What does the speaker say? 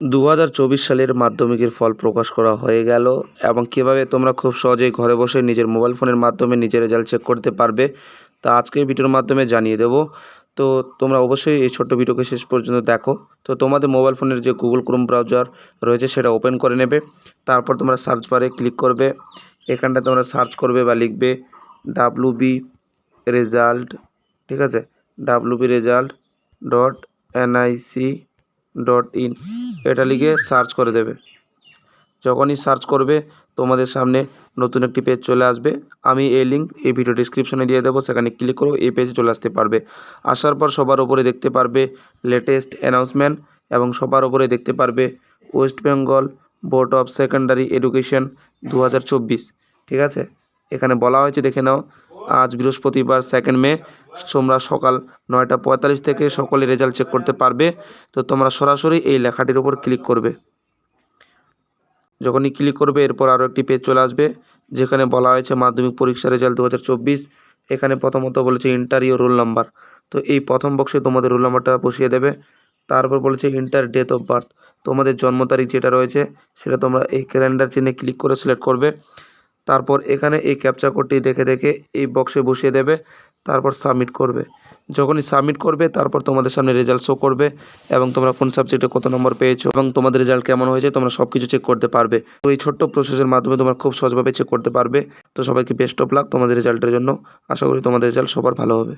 দু হাজার চব্বিশ সালের মাধ্যমিকের ফল প্রকাশ করা হয়ে গেল এবং কীভাবে তোমরা খুব সহজেই ঘরে বসে নিজের মোবাইল ফোনের মাধ্যমে নিজের রেজাল্ট চেক করতে পারবে, তা আজকের ভিডিওর মাধ্যমে জানিয়ে দেবো। তো তোমরা অবশ্যই এই ছোট্ট ভিডিওকে শেষ পর্যন্ত দেখো। তো তোমাদের মোবাইল ফোনের যে গুগল ক্রোম ব্রাউজার রয়েছে সেটা ওপেন করে নেবে, তারপর তোমরা সার্চ বারে ক্লিক করবে। এখানটা তোমরা সার্চ করবে বা লিখবে ডাব্লু বি রেজাল্ট ঠিক আছে? W result dot NIC dot in. এটা লিখে সার্চ করে দেবে। যখনই সার্চ করবে, তোমাদের সামনে নতুন একটি পেজ চলে আসবে। আমি এই লিঙ্ক এই ভিডিও ডিসক্রিপশনে দিয়ে দেবো। সেখানে ক্লিক করো এই পেজে চলে আসতে পারবে। আসার পর সবার ওপরে দেখতে পারবে লেটেস্ট অ্যানাউন্সমেন্ট এবং সবার ওপরে দেখতে পারবে West Bengal Board of Secondary Education দু হাজার চব্বিশ। ঠিক আছে? এখানে বলা হয়েছে, দেখে নাও আজ বৃহস্পতিবার সেকেন্ড মে, তোমরা সকাল নয়টা পঁয়তাল্লিশ থেকে সকলে রেজাল্ট চেক করতে পারবে। তো তোমরা সরাসরি এই লেখাটির উপর ক্লিক করবে। যখনই ক্লিক করবে, এরপর আরও একটি পেজ চলে আসবে, যেখানে বলা হয়েছে মাধ্যমিক পরীক্ষার রেজাল্ট দু হাজার চব্বিশ। এখানে প্রথমত বলেছে ইন্টার ইউর রোল নাম্বার তো এই প্রথম বক্সে তোমাদের রোল নাম্বারটা বসিয়ে দেবে। তারপর বলেছে ইন্টার ডেট অফ বার্থ তোমাদের জন্ম তারিখ যেটা রয়েছে, সেটা তোমরা এই ক্যালেন্ডার চিহ্নে ক্লিক করে সিলেক্ট করবে। তারপর এখানে এই ক্যাপচা কোডটি দেখে দেখে এই বক্সে বসিয়ে দেবে, তারপর সাবমিট করবে। যখনই সাবমিট করবে, তারপর তোমাদের সামনে রেজাল্ট শো করবে এবং তোমরা কোন সাবজেক্টে কত নম্বর পেয়েছ এবং তোমাদের রেজাল্ট কেমন হয়েছে, তোমরা সব কিছু চেক করতে পারবে। তো এই ছোট্ট প্রসেসের মাধ্যমে তোমরা খুব সহজভাবে চেক করতে পারবে। তো সবাইকে বেস্ট অফ লাক তোমাদের রেজাল্টের জন্য। আশা করি তোমাদের রেজাল্ট সবার ভালো হবে।